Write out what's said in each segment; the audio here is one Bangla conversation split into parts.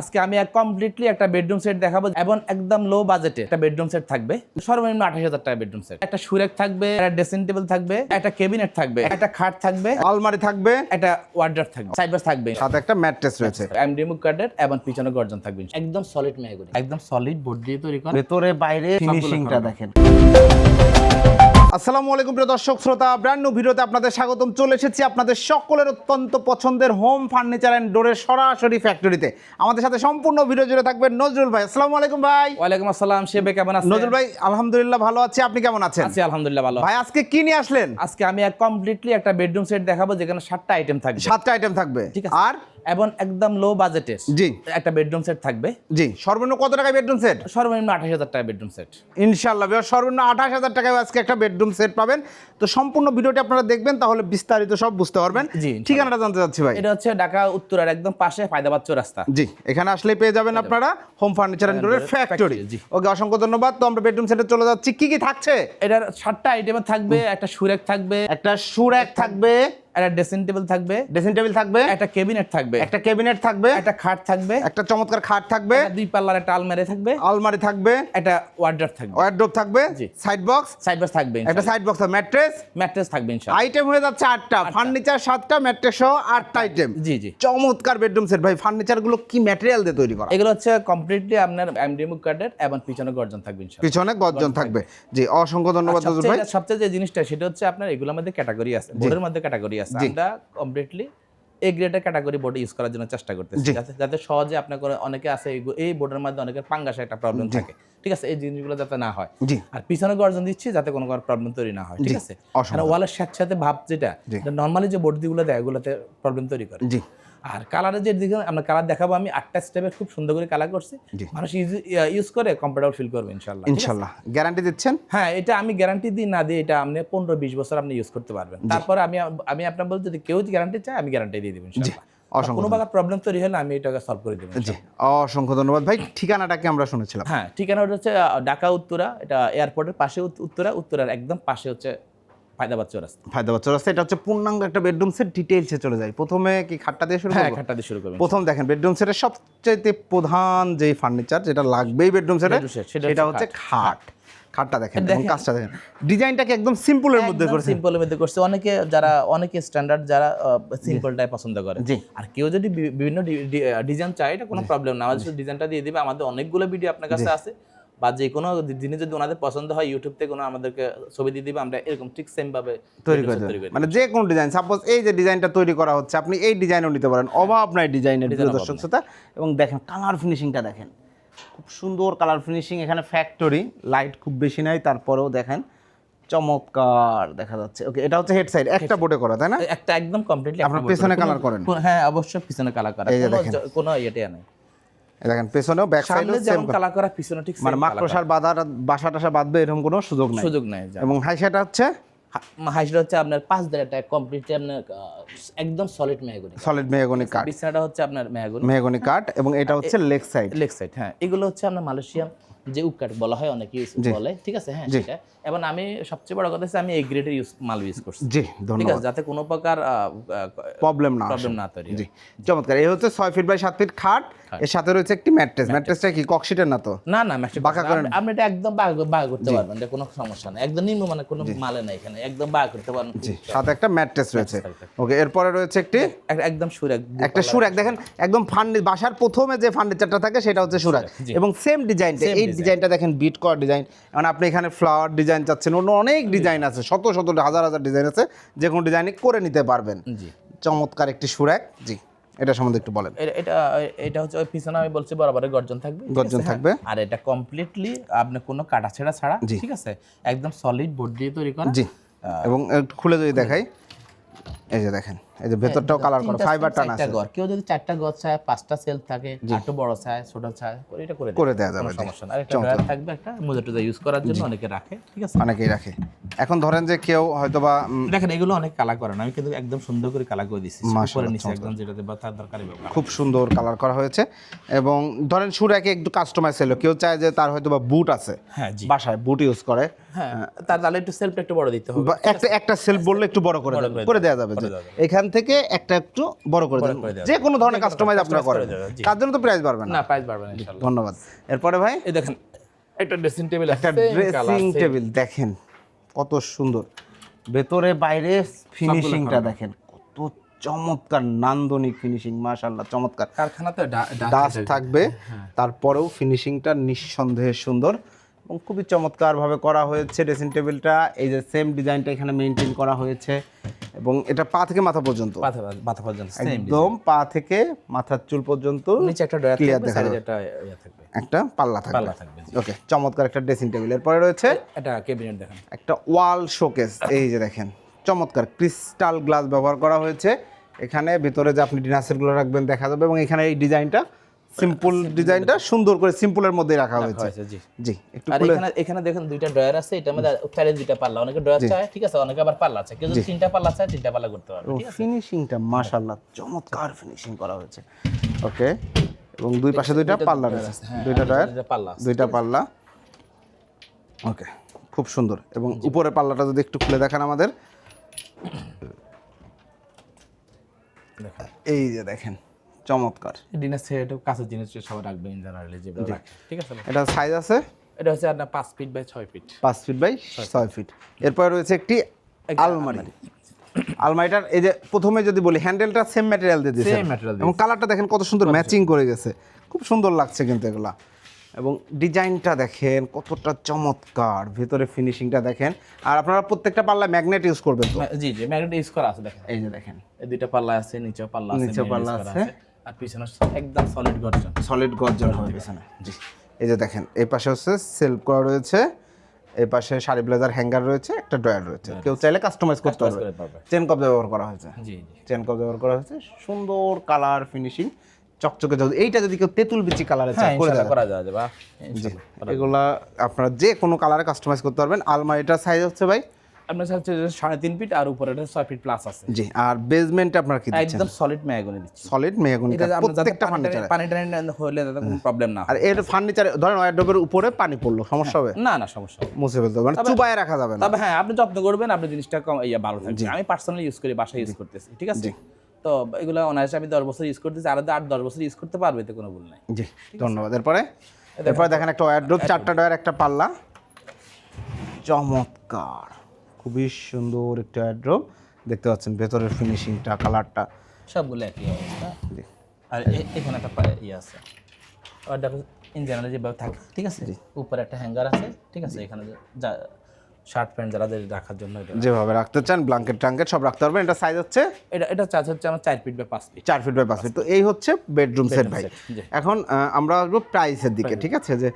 আজকে আমি এক কমপ্লিটলি একটা বেডরুম সেট দেখাবো এবং একদম লো বাজেটে একটা বেডরুম সেট থাকবে। সর্বনিম্ন আঠাশ হাজার টাকা বেডরুম সেট একটা সুরেক থাকবে একটা ড্রেসিং টেবিল থাকবে একটা কেবিনেট থাকবে একটা খাট থাকবে আলমারি থাকবে। একটা ওয়ার্ড্রপ থাকবে সাইড বাস থাকবে। সাথে একটা ম্যাট্রেস রয়েছে। এমডি মুখ কার্ডের এবং পিছনে গর্জন থাকবে। একদম সলিড মেহগুনি। একদম সলিড বোর্ড দিয়ে তৈরি করা। ভেতরে বাইরে ফিনিশিংটা দেখেন। আসসালামু আলাইকুম প্রিয় দর্শক শ্রোতা ব্র্যান্ড নিউ ভিডিওতে আপনাদের স্বাগতম। চলে এসেছি আপনাদের সকলের অত্যন্ত পছন্দের হোম ফার্নিচার অ্যান্ড ডোরের সরাসরি ফ্যাক্টরিতে আমাদের সাথে সম্পূর্ণ ভিডিও জুড়ে থাকবেন নজরুল ভাই। আসসালামু আলাইকুম ভাই। ওয়ালাইকুম আসসালাম শেবে কেমন আছেন? নজরুল ভাই আলহামদুলিল্লাহ ভালো আছি। আপনি কেমন আছেন? আছি আলহামদুলিল্লাহ ভালো। ভাই আজকে কি নিয়ে আসলেন? আজকে আমি এক কমপ্লিটলি একটা বেডরুম সেট দেখাবো যেখানে সাতটা আইটেম থাকবে। সাতটা আইটেম থাকবে। ঠিক আছে। আর এবং একদম লো বাজেটের জি। একটা বেডরুম সেট থাকবে। জি সর্বনিম্ন কত টাকায় বেডরুম সেট সর্বনিম্ন আঠাশ হাজার টাকা বেডরুম সেট ইনশাল্লাহ সর্বনিম্ন আঠাশ হাজার টাকায় আজকে একটা বেডরুম সেট পাবেন। তো সম্পূর্ণ ভিডিওটি আপনারা দেখবেন তাহলে বিস্তারিত সব বুঝতে পারবেন। জি, ঠিকানাটা জানতে চাচ্ছি ভাই। এটা হচ্ছে ঢাকা উত্তরার একদম পাশে ফায়দাবাদ চৌরাস্তা। জি এখানে আসলে পেয়ে যাবেন আপনারা হোম ফার্নিচার অ্যান্ড ডোরের ফ্যাক্টরি জি। ওকে অসংখ্য ধন্যবাদ। তো আমরা বেডরুম সেটে চলে যাচ্ছি। কি কি থাকছে? এটার সাতটা আইটেমে থাকবে একটা সুরেক থাকবে। একটা সুরেক থাকবে। একটা ড্রেসিং টেবিল থাকবে ড্রেসিং টেবিল থাকবে একটা কেবিনেট থাকবে একটা ক্যাবিনেট থাকবে একটা খাট থাকবে একটা চমৎকার খাট থাকবে দুই পাল্লার একটা আলমারি থাকবে আলমারি থাকবে একটা ওয়ার্ড্রপ থাকবে। ওয়ার্ড্রোব থাকবে। সাইড বক্স সাইড বাস থাকবে একটা সাইড বক্স ম্যাট্রেস ম্যাট্রেস থাকবে ইনশাআল্লাহ আইটেম হয়ে যাচ্ছে আটটা ফার্নিচার সাতটা ম্যাট্রেস সহ আটটা আইটেম জি জি। চমৎকার বেডরুম সেট ভাই ফার্নিচারগুলো কি ম্যাটেরিয়াল দিয়ে তৈরি করা? এগুলো হচ্ছে কমপ্লিটলি আপনার এমডি মুখ কার্ডের এবং পিছনে গর্জন থাকবে ইনশাআল্লাহ পিছনে গর্জন থাকবে। জি অসংখ্য ধন্যবাদ আর ভাই। সবচেয়ে সবচেয়ে যে জিনিসটা সেটা হচ্ছে আপনার এগুলোর মধ্যে ক্যাটাগরি আছে। বোর্ডের মধ্যে ক্যাটাগরি আছে আমরা কমপ্লিটলি এ গ্রেডের ক্যাটাগরি বোর্ড ইউজ করার জন্য চেষ্টা করতেছি। যাতে যাতে সহজে আপনার অনেকে আছে এই বোর্ডের মাধ্যমে অনেকের পাঙ্গাসে একটা প্রবলেম থাকে। ঠিক আছে? এই জিনিসগুলো যাতে না হয়। আর পিছনে গর্জন দিচ্ছি যাতে কোনো প্রবলেম তৈরি না হয়। ঠিক আছে। আর ওয়ালের সাথে সাথে ভাব যেটা নর্মালি যে বোর্ডগুলো দেয় ওগুলোতে প্রবলেম তৈরি করে। জি। আর কালারের যে দিকে আমরা কালার দেখাবো আমি আটটা স্টেপের খুব সুন্দর করে কালার করছি। মানুষ ইউজ করে কমফোর্টেবল ফিল করবে ইনশাল্লাহ ইনশাল্লাহ গ্যারান্টি দিচ্ছেন? হ্যাঁ এটা আমি গ্যারান্টি দিই না দিই এটা আপনি পনেরো বিশ বছর আপনি ইউজ করতে পারবেন। তারপরে আমি আমি আপনার বলতে যদি কেউ গ্যারান্টি চায় আমি গ্যারান্টি দিয়ে দেবেন কোনো প্রকার প্রবলেম তৈরি হলে আমি এটাকে সলভ করে দেবো জি অসংখ্য ধন্যবাদ। ভাই ঠিকানাটাকে আমরা শুনেছিলাম। হ্যাঁ ঠিকানাটা হচ্ছে ঢাকা উত্তরা এটা এয়ারপোর্টের পাশে উত্তরা উত্তরার একদম পাশে হচ্ছে ফায়দাবাদ চৌরাস্তা। ফায়দাবাদ চৌরাস্তা এটা হচ্ছে পূর্ণাঙ্গ একটা বেডরুম সেট ডিটেইলসে চলে যায়। প্রথমে কি খাটটা দিয়ে শুরু হ্যাঁ খাটটা দিয়ে শুরু করবেন। প্রথম দেখেন বেডরুম সেটের সবচেয়ে প্রধান যে ফার্নিচার যেটা লাগবেই বেডরুম সেটে সেটা হচ্ছে খাট। খাটটা দেখেন এবং কাজটা দেখেন। ডিজাইনটাকে একদম সিম্পলের মধ্যে সিম্পলের মধ্যে করছে। অনেকে যারা অনেকে স্ট্যান্ডার্ড যারা সিম্পলটাই পছন্দ করে। আর কেউ যদি বিভিন্ন ডিজাইন চায় এটা কোনো প্রবলেম না। আমাদের ডিজাইনটা দিয়ে দিবে। আমাদের অনেকগুলো ভিডিও আপনার কাছে আছে। বা যে কোনো জিনিস যদি ওনাদের পছন্দ হয় ইউটিউব থেকে কোনো আমাদেরকে ছবি দিয়ে দিবে আমরা এরকম ঠিক সেম ভাবে তৈরি করে মানে যে কোনো ডিজাইন সাপোজ এই যে ডিজাইনটা তৈরি করা হচ্ছে আপনি এই ডিজাইনও নিতে পারেন। অভাব নাই ডিজাইনের দর্শক শ্রোতা। এবং দেখেন কালার ফিনিশিংটা দেখেন। খুব সুন্দর কালার ফিনিশিং এখানে ফ্যাক্টরি লাইট খুব বেশি নাই তারপরেও দেখেন চমৎকার দেখা যাচ্ছে। ওকে এটা হচ্ছে হেড সাইড একটা বোর্ডে করা তাই না? একটা একদম কমপ্লিটলি আপনার পেছনে কালার করেন? হ্যাঁ অবশ্যই পিছনে কালার করা। কোনো দেখেন। কোনো ইয়েটা নেই। দেখেন পেছনেও ব্যাক সাইডেও সেম করা পিছনে ঠিক মানে মাকড়সার বাধা বাসা টাসা বাঁধবে এরকম কোনো সুযোগ নাই। সুযোগ নাই এবং হাইসাটা হচ্ছে? হাইসটা হচ্ছে আপনার পাঁচ দেড়টা কমপ্লিটলি আপনার একদম সলিড মেহগনি সলিড মেহগনি কাঠ। বিছানাটা হচ্ছে আপনার মেহগনি। মেহগনি কাঠ এবং এটা হচ্ছে লেগ সাইড লেগ সাইড হ্যাঁ। এগুলো হচ্ছে আপনার মালয়েশিয়ান যে উকাট বলা হয় অনেকে use বলে ঠিক আছে? হ্যাঁ সেটা। এবং আমি সবচেয়ে বড় কথা হচ্ছে আমি এই গ্রেডের ইউজ মাল ইউজ করছি। জি ঠিক আছে? যাতে কোনো প্রকার প্রবলেম না প্রবলেম না তৈরি জি চমৎকার। এই হচ্ছে ছয় ফিট বাই সাত ফিট খাট। এর সাথে রয়েছে একটি ম্যাট্রেস। ম্যাট্রেসটা কি ককশিটের না তো? না না ম্যাক্সি বাঁকা করেন? আপনি এটা একদম বাঘ বাঘ করতে পারবেন এটা কোনো সমস্যা নেই। একদম নিম্ন মানে কোনো মালে নাই এখানে। একদম বাঘ করতে পারবেন। জি সাথে একটা ম্যাট্রেস রয়েছে। ওকে এরপরে রয়েছে একটি একদম সুর একটা সুরাক। দেখেন একদম ফার্নি বাসার প্রথমে যে ফার্নিচারটা থাকে সেটা হচ্ছে সুরাক। এবং সেম ডিজাইনটা এই। ডিজাইনটা দেখেন বিট করা ডিজাইন মানে আপনি এখানে ফ্লাওয়ার ডিজাইন চাচ্ছেন অন্য অনেক ডিজাইন আছে শত শত হাজার হাজার ডিজাইন আছে যে কোনো ডিজাইনে করে নিতে পারবেন। জি। চমৎকার একটি সুরাক। জি এটা সম্বন্ধে একটু বলেন। এটা- এটা হচ্ছে ওই পিছনে আমি বলছি বরাবরের গর্জন থাকবে গর্জন থাকবে। আর এটা কমপ্লিটলি আপনি কোনো কাটা ছেঁড়া ছাড়া ঠিক আছে? একদম সলিড বোর্ড দিয়ে তৈরি করা। জি। এবং খুলে যদি দেখাই এই যে দেখেন। এই যে ভেতরটাও কালার করা ফাইবার টান আছে। ঘর কেউ যদি চারটা ঘর চায় পাঁচটা সেল থাকে একটু বড় চায় ছোট চায় এটা করে করে দেওয়া যাবে সমস্যা না। একটা ড্রয়ার থাকবে একটা মোজা টোজা ইউজ করার জন্য অনেকে রাখে ঠিক আছে? অনেকেই রাখে। এখন ধরেন যে কেউ হয়তো বা উম, দেখেন এগুলো অনেক কালার করে আমি কিন্তু একদম সুন্দর করে কালার করে দিচ্ছি উপরে নিচে একদম যেটাতে বা তার দরকারি ব্যাপার খুব সুন্দর কালার করা হয়েছে। এবং ধরেন সুরাকে একটু কাস্টমাইজ হলো। কেউ চায় যে তার হয়তো বা বুট আছে। হ্যাঁ জি। বাসায় বুট ইউজ করে। হ্যাঁ তার তাহলে একটু সেলফটা একটু বড় দিতে হবে একটা একটা সেলফ বললে একটু বড় করে করে করে দেওয়া যাবে দেওয়া যাবে। এখানে এখান থেকে একটা একটু বড় করে দেন। যে কোনো ধরনের কাস্টমাইজ আপনারা করেন। তার জন্য তো প্রাইস বাড়বে না। প্রাইস বাড়বে না ইনশাআল্লাহ। ধন্যবাদ। এরপরে ভাই? এই দেখেন একটা ড্রেসিং টেবিল একটা ড্রেসিং টেবিল দেখেন কত সুন্দর। ভেতরে বাইরে ফিনিশিংটা দেখেন কত চমৎকার নান্দনিক ফিনিশিং মাশাআল্লাহ চমৎকার। কারখানাতে ডাস্ট থাকবে তারপরেও ফিনিশিংটা নিঃসন্দেহে সুন্দর। এবং খুবই চমৎকারভাবে করা হয়েছে ড্রেসিং টেবিলটা এই যে সেম ডিজাইনটা এখানে মেনটেন করা হয়েছে। এবং এটা পা থেকে মাথা পর্যন্ত। মাথা মাথা পর্যন্ত একদম পা থেকে মাথার চুল পর্যন্ত নিচে একটা থাকবে দেখা যাবে। একটা ইয়ে থাকবে। একটা পাল্লা থাকবে। পাল্লা থাকবে ওকে চমৎকার একটা ড্রেসিং টেবিল এরপরে রয়েছে এটা ক্যাবিনেট দেখেন। একটা ওয়াল শোকেস এই যে দেখেন। চমৎকার ক্রিস্টাল গ্লাস ব্যবহার করা হয়েছে। এখানে ভিতরে যে আপনি ডিনার সেটগুলো রাখবেন দেখা যাবে এবং এখানে এই ডিজাইনটা সিম্পল ডিজাইনটা সুন্দর করে সিম্পলের মধ্যে রাখা হয়েছে। জি। জি একটু আর এখানে এখানে দেখেন দুইটা ড্রয়ার আছে এটার মধ্যে চাইলে দুইটা পাল্লা। অনেকে ড্রয়ার চায় ঠিক আছে অনেকে আবার পাল্লা চায়। কেউ তিনটা পাল্লা চায় তিনটা পাল্লা করতে পারবে ঠিক আছে? ফিনিশিংটা মাশাআল্লাহ চমৎকার ফিনিশিং করা হয়েছে। ওকে এবং দুই পাশে দুইটা পাল্লা রয়েছে। হ্যাঁ, দুইটা ডয়ার দুইটা পাল্লা আছে। দুইটা পাল্লা। ওকে খুব সুন্দর। এবং উপরের পাল্লাটা যদি একটু খুলে দেখান আমাদের। এই যে দেখেন। চমৎকার। ডিনার সেট কাছের জিনিস সবাই রাখবে ইন জেনারেলি যেগুলো ঠিক আছে? এটা সাইজ আছে? এটা হচ্ছে আপনার পাঁচ ফিট বাই ছয় ফিট পাঁচ ফিট বাই ছয় ফিট এরপর রয়েছে একটি আলমারি। আলমারিটার এই যে প্রথমে যদি বলি হ্যান্ডেলটা সেম ম্যাটেরিয়াল দিয়ে দিয়েছে material এবং কালারটা দেখেন কত সুন্দর ম্যাচিং করে গেছে। খুব সুন্দর লাগছে কিন্তু এগুলা। এবং ডিজাইনটা দেখেন কতটা চমৎকার। ভেতরে ফিনিশিংটা দেখেন। আর আপনারা প্রত্যেকটা পাল্লা ম্যাগনেট ইউজ করবেন তো। জি জি ম্যাগনেট ইউজ করা আছে দেখেন। এই যে দেখেন। এই দুইটা পাল্লা আছে নিচে পাল্লা আছে main পাল্লা আছে। আর পিছনে একদম সলিড গর্জন। সলিড গর্জন হয়ে গেছে না জি। এই যে দেখেন এই পাশে হচ্ছে সেলফ করা রয়েছে এই পাশে শাড়ি ব্লেজার হ্যাঙ্গার রয়েছে একটা ড্রয়ার রয়েছে। কেউ চাইলে কাস্টমাইজ করতে পারবে। চেন কপ ব্যবহার করা হয়েছে। জি চেন কপ ব্যবহার করা হয়েছে। সুন্দর কালার ফিনিশিং চকচকে যদি এইটা যদি কেউ তেঁতুল বিচি কালারে হ্যাঁ চায় করে দেবে করা যাবে। এগুলা আপনারা যে কোনো কালারে কাস্টমাইজ করতে পারবেন। আলমারিটার সাইজ হচ্ছে ভাই আপনার হচ্ছে সাড়ে তিন ফিট আর উপরে ছয় ফিট প্লাস আছে। জি আর বেসমেন্টে আপনারা কি দিচ্ছেন? একদম সলিড ম্যাগনে দিচ্ছি। সলিড যাতে প্রত্যেকটা পানি ফার্নিচারে টানি- পানি টানি হলে কোনো প্রবলেম না আর এর ফার্নিচারে ধরেন ওয়ারড্রোবের উপরে পানি পড়ল সমস্যা হবে? না না সমস্যা মুছে ফেলতে হবে মানে চুবায় রাখা যাবে না। তবে হ্যাঁ আপনি যত্ন করবেন আপনি জিনিসটা কম ইয়া ভালো থাকবে। আমি পার্সোনালি ইউজ করি বাসায় ইউজ করতেছি ঠিক আছে? তো এগুলো অনায়াসে আমি দশ বছর ইউজ করতেছি আর আট দশ বছর ইউজ করতে পারবে তো কোনো ভুল নাই। জি ধন্যবাদ। এরপরে? এরপরে দেখেন একটা ওয়ারড্রোব চারটা ডয়ার একটা পাল্লা। চমৎকার। খুবই সুন্দর একটা ওয়ারড্রোব দেখতে পাচ্ছেন ভেতরের ফিনিশিংটা কালারটা সবগুলো একই অবস্থা। আর এখানে একটা ইয়ে আছে। অর্ডার ইন জেনারেল যেভাবে থাকে ঠিক আছে? উপরে একটা হ্যাঙ্গার আছে ঠিক আছে? এখানে যে- শার্ট প্যান্ট যাদের রাখার জন্য যেভাবে রাখতে চান ব্ল্যাঙ্কেট ট্রাঙ্কেট সব রাখতে পারবেন। এটা সাইজ হচ্ছে? এটা এটা চার্জ হচ্ছে আমার চার ফিট বা পাঁচ ফিট চার ফিট বাই পাঁচ ফিট তো এই হচ্ছে বেডরুম সেট ভাই। এখন আমরা আসব প্রাইসের দিকে ঠিক আছে? যে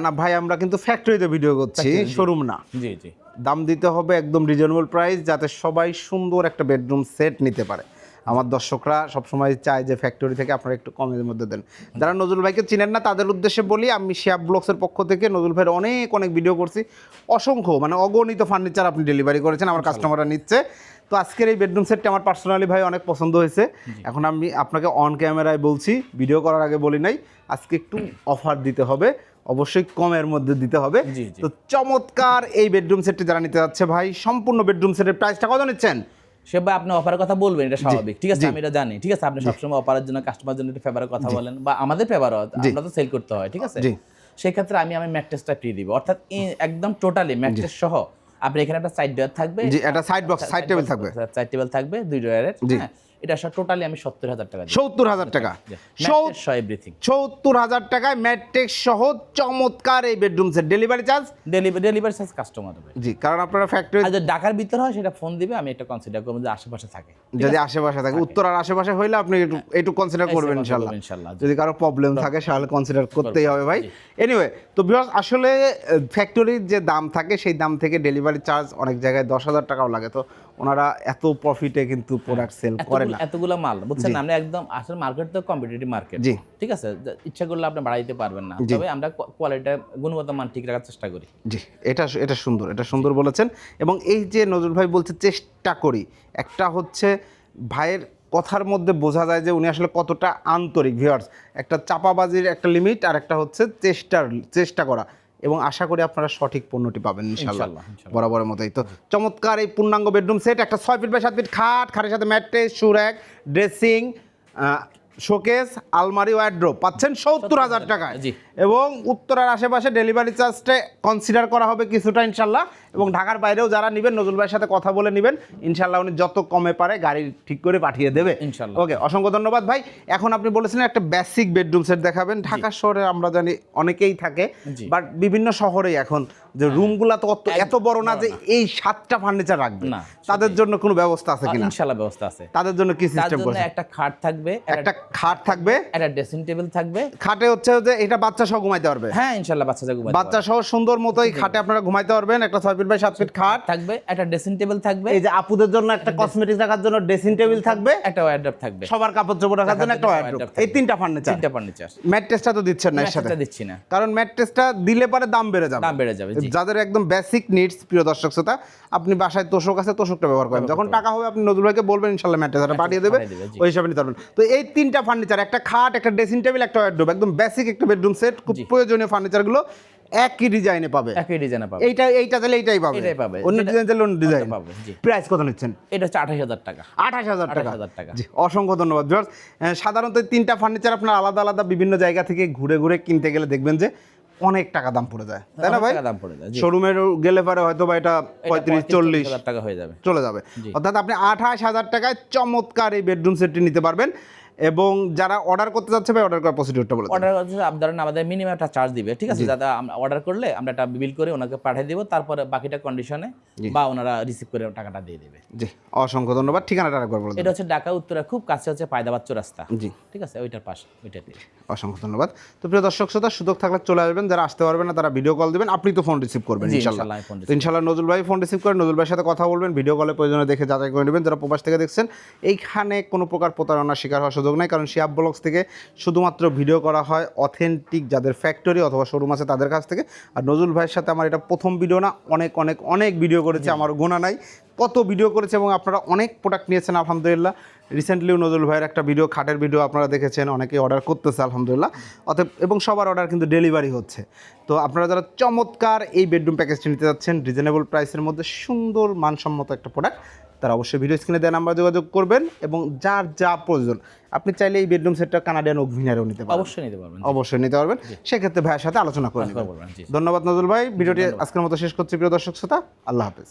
না ভাই আমরা কিন্তু ফ্যাক্টরিতে ভিডিও করছি শোরুম না। জি জি। দাম দিতে হবে একদম রিজনেবল প্রাইস যাতে সবাই সুন্দর একটা বেডরুম সেট নিতে পারে। আমার দর্শকরা সবসময় চায় যে ফ্যাক্টরি থেকে আপনারা একটু কমের মধ্যে দেন। যারা নজরুল ভাইকে চিনেন না তাদের উদ্দেশ্যে বলি আমি শিয়াব ব্লগসের পক্ষ থেকে নজরুল ভাইয়ের অনেক অনেক ভিডিও করছি। অসংখ্য মানে অগণিত ফার্নিচার আপনি ডেলিভারি করেছেন আমার কাস্টমাররা নিচ্ছে। তো আজকের এই বেডরুম সেটটা আমার পার্সোনালি ভাই অনেক পছন্দ হয়েছে। এখন আমি আপনাকে অন ক্যামেরায় বলছি ভিডিও করার আগে বলি নাই আজকে একটু অফার দিতে হবে। অবশ্যই কমের মধ্যে দিতে হবে। তো চমৎকার এই বেডরুম সেটটি যারা নিতে যাচ্ছে ভাই সম্পূর্ণ বেডরুম সেটের প্রাইসটা কত নিচ্ছেন? সে ভাই আপনি অফারের কথা বলবেন এটা স্বাভাবিক। ঠিক আছে আমি এটা জানি। ঠিক আছে আপনি সবসময় অফারের জন্য কাস্টমার জন্য একটা ফেভারের কথা বলেন বা আমাদের ফেভার আমরা তো সেল করতে হয় ঠিক আছে? সেক্ষেত্রে আমি আমি ম্যাট্রেসটা ফ্রি দিব। অর্থাৎ একদম টোটালি ম্যাট্রেস সহ আপনি এখানে একটা সাইড ডয়ার থাকবে। একটা সাইড বক্স সাইড টেবিল থাকবে। সাইড টেবিল থাকবে দুই ডয়ারের হ্যাঁ? এটা সব টোটালি আমি সত্তর হাজার টাকা সত্তর হাজার টাকা। এভরিথিং সত্তর হাজার টাকায় ম্যাট্রিক্স সহ চমৎকার এই bedroom set delivery charge delivery charge customer হবে জি কারণ আপনারা ফ্যাক্টরি ঢাকার ভিতর হয় সেটা ফোন দিবে আমি এটা কনসিডার করব যে আশেপাশে থাকে। যদি আশেপাশে থাকে উত্তর আর আশেপাশে হইলে আপনি একটু একটু কনসিডার করবেন ইনশাল্লাহ ইনশাল্লাহ, যদি কারও প্রবলেম থাকে তাহলে কনসিডার করতেই হবে ভাই। এনিওয়ে তো বিকজ আসলে ফ্যাক্টরির যে দাম থাকে সেই দাম থেকে ডেলিভারি চার্জ অনেক জায়গায় দশ হাজার টাকাও লাগে। তো ওনারা এত প্রফিটে কিন্তু প্রোডাক্ট সেল করে না। এতগুলো- মাল বুঝছেন? আমরা একদম আসলে মার্কেট তো কম্পিটিটিভ মার্কেট জি। ঠিক আছে? ইচ্ছা করলে আপনি বাড়াই দিতে পারবেন না। তবে আমরা কোয়ালিটি গুণগত মান ঠিক রাখার চেষ্টা করি। জি এটা এটা সুন্দর এটা সুন্দর বলেছেন। এবং এই যে নজরুল ভাই বলছে চেষ্টা করি। একটা হচ্ছে ভাইয়ের কথার মধ্যে বোঝা যায় যে উনি আসলে কতটা আন্তরিক ভিউয়ার্স একটা চাপাবাজির একটা লিমিট আর একটা হচ্ছে চেষ্টার চেষ্টা করা। এবং আশা করি আপনারা সঠিক পণ্যটি পাবেন ইনশাল্লাহ। বরাবরের মতোই তো চমৎকার এই পূর্ণাঙ্গ বেডরুম সেট একটা ছয় ফিট বা সাত ফিট খাট খাটের সাথে ম্যাট্রেস সুরেক ড্রেসিং শোকেস আলমারি ওয়ার্ড্রোপ পাচ্ছেন সত্তর হাজার টাকা জি। এবং উত্তরার আশেপাশে ডেলিভারি চার্জটা কনসিডার করা হবে কিছুটা ইনশাল্লাহ। এবং ঢাকার বাইরেও যারা নেবেন নজরুল ভাইয়ের সাথে কথা বলে নেবেন ইনশাল্লাহ উনি যত কমে পারে গাড়ি ঠিক করে পাঠিয়ে দেবে। ইনশাল্লাহ। ওকে অসংখ্য ধন্যবাদ ভাই। এখন আপনি বলেছিলেন একটা বেসিক বেডরুম সেট দেখাবেন। ঢাকা শহরে আমরা জানি অনেকেই থাকে বাট বিভিন্ন শহরেই এখন যে রুমগুলা তো অত এত বড় না যে এই সাতটা ফার্নিচার রাখবে। না, তাদের জন্য কোনো ব্যবস্থা আছে কিনা? ইনশাল্লাহ ব্যবস্থা আছে। তাদের জন্য কি সিস্টেম করছে একটা খাট থাকবে একটা একটা খাট থাকবে। একটা ড্রেসিং টেবিল থাকবে। খাটে হচ্ছে যে এটা বাচ্চা সহ ঘুমাইতে পারবে। হ্যাঁ ইনশাল্লাহ বাচ্চা যাবে বাচ্চা সহ সুন্দর মতোই খাটে আপনারা ঘুমাইতে পারবেন। একটা ছয় ফিট বাই সাত ফিট খাট। থাকবে একটা ড্রেসিং টেবিল থাকবে। এই যে আপুদের জন্য একটা কসমেটিক্স রাখার জন্য ড্রেসিং টেবিল থাকবে। একটা ওয়ার্ড্রপ থাকবে। সবার কাপড় চোপড় রাখার জন্য একটা wardrobe এই তিনটা ফার্নিচার তিনটা ফার্নিচার ম্যাট্রেসটা তো দিচ্ছেন না এর সাথে দিচ্ছি না। কারণ ম্যাট্রেসটা দিলে পরে দাম বেড়ে যাবে। দাম বেড়ে যাবে যাদের একদম বেসিক নিডস প্রিয় দর্শক শ্রোতা আপনি বাসায় তোষক আছে তোষকটা ব্যবহার করেন। যখন টাকা হবে আপনি নজরুল ভাইকে বলবেন ইনশাল্লাহ ম্যাট্রেসটা পাঠিয়ে দেবে। ওই হিসাবে নিতে পারবেন। তো এই তিনটা ফার্নিচার একটা খাট একটা ড্রেসিং টেবিল একটা ওয়ার্ড্রোব একদম বেসিক একটা বেডরুম সেট খুব প্রয়োজনীয় ফার্নিচারগুলো একই ডিজাইনে পাবে। একই ডিজাইনে পাবে। এইটা এইটা তাহলে এইটাই পাবে। এটাই পাবে। অন্য ডিজাইন তাহলে অন্য ডিজাইন পাবে। প্রাইস কত নিচ্ছেন? এটা হচ্ছে আঠাশ হাজার টাকা। আঠাশ হাজার টাকা। 28,000 টাকা। জি অসংখ্য ধন্যবাদ ভিউয়ার্স সাধারণত তিনটা ফার্নিচার আপনার আলাদা আলাদা বিভিন্ন জায়গা থেকে ঘুরে ঘুরে কিনতে গেলে দেখবেন যে অনেক টাকা দাম পড়ে যায়। তাই না ভাই? দাম পড়ে যায়। শোরুমে গেলে পরে হয়তো বা এটা এটা পঁয়ত্রিশ চল্লিশ হাজার টাকা হয়ে যাবে। চলে যাবে। অর্থাৎ আপনি আঠাশ হাজার টাকায় চমৎকার এই বেডরুম সেটটি নিতে পারবেন। এবং যারা অর্ডার করতে যাচ্ছে ভাই অর্ডার করার প্রসিডিউরটা বলে অর্ডার করতে ধরেন আমাদের মিনিমাম একটা চার্জ দিবে ঠিক আছে? যাতে আমরা অর্ডার করলে আমরা একটা বিল করে ওনাকে পাঠিয়ে দিব তারপরে বাকিটা কন্ডিশনে বা ওনারা রিসিভ করে টাকাটা দিয়ে দেবে। জি অসংখ্য ধন্যবাদ। ঠিকানাটা একবার বলে এটা হচ্ছে ঢাকা উত্তরা খুব কাছে হচ্ছে পায়দাবাদ রাস্তা জি। ঠিক আছে? ওইটার পাশে ওইটাতে অসংখ্য ধন্যবাদ। তো প্রিয় দর্শক শ্রোতা সুযোগ থাকলে চলে আসবেন। যারা আসতে পারবেন না তারা ভিডিও কল দিবেন। আপনি তো ফোন রিসিভ করবেন ইনশাল্লাহ। ইনশাল্লাহ নজরুল ভাই ফোন রিসিভ করেন নজরুল ভাইয়ের সাথে কথা বলবেন ভিডিও কলে প্রয়োজনে দেখে যাচাই করে নেবেন। যারা প্রবাস থেকে দেখছেন এইখানে কোনো প্রকার প্রতারণার শিকার হওয়ার সুযোগ নেই কারণ শিয়াব ব্লগস থেকে শুধুমাত্র ভিডিও করা হয় অথেন্টিক যাদের ফ্যাক্টরি অথবা শোরুম আছে তাদের কাছ থেকে। আর নজরুল ভাইয়ের সাথে আমার এটা প্রথম ভিডিও না অনেক অনেক অনেক ভিডিও করেছে আমার গোনা নাই। কত ভিডিও করেছে এবং আপনারা অনেক প্রোডাক্ট নিয়েছেন আলহামদুলিল্লাহ। রিসেন্টলিও নজরুল ভাইয়ের একটা ভিডিও খাটের ভিডিও আপনারা দেখেছেন অনেকে অর্ডার করতেছে আলহামদুলিল্লাহ। অতএব এবং সবার অর্ডার কিন্তু ডেলিভারি হচ্ছে। তো আপনারা যারা চমৎকার এই বেডরুম প্যাকেজটি নিতে যাচ্ছেন রিজনেবল প্রাইসের মধ্যে সুন্দর মানসম্মত একটা প্রোডাক্ট তারা অবশ্যই ভিডিও স্ক্রিনে দেওয়া নাম্বার যোগাযোগ করবেন এবং যার যা প্রয়োজন আপনি চাইলে এই বেডরুম সেটটা কানাডিয়ান অগ্নিনারেও নিতে পারবেন। অবশ্যই নিতে পারবেন অবশ্যই নিতে পারবেন। সেক্ষেত্রে ভাইয়ের সাথে আলোচনা করে নিতে পারবেন ধন্যবাদ নজরুল ভাই। ভিডিওটি আজকের মতো শেষ করছি প্রিয় দর্শক শ্রোতা আল্লাহ হাফেজ।